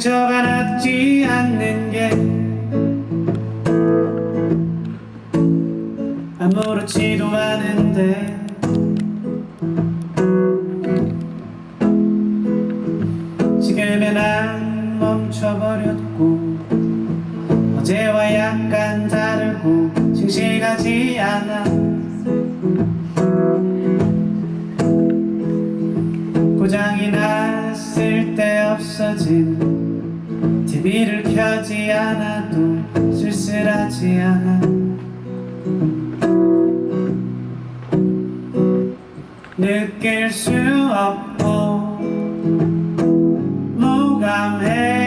상처가 낫지 않는 게 아무렇지도 않은데. 지금의 난 멈춰버렸고 어제와 약간 다르고 싱싱하지 않아. 고장이 났을 때 없어진 TV를 켜지 않아도 쓸쓸하지 않아. 느낄 수 없고 무감해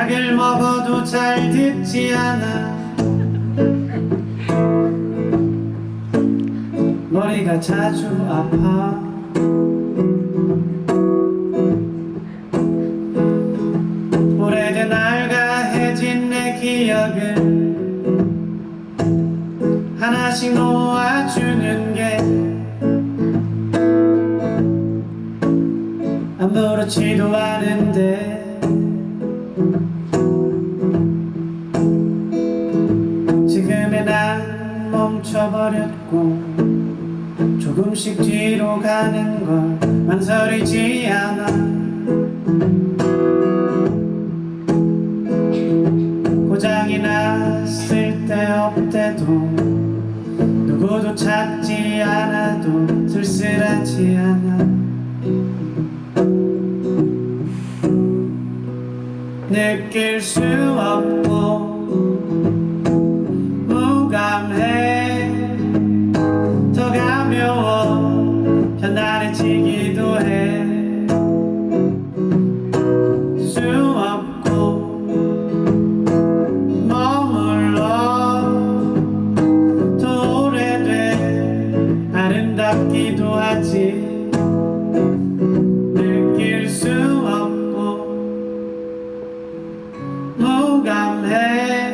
약을 먹어도 잘 듣지 않아. 머리가 자주 아파. 오래된 알가해진 내 기억을 하나씩 놓아주는 게 아무렇지도 않은데 멈춰버렸고 조금씩 뒤로 가는 걸 망설이지 않아. 고장이 났을 때 없대도 누구도 찾지 않아도 쓸쓸하지 않아. 느낄 수 없고 무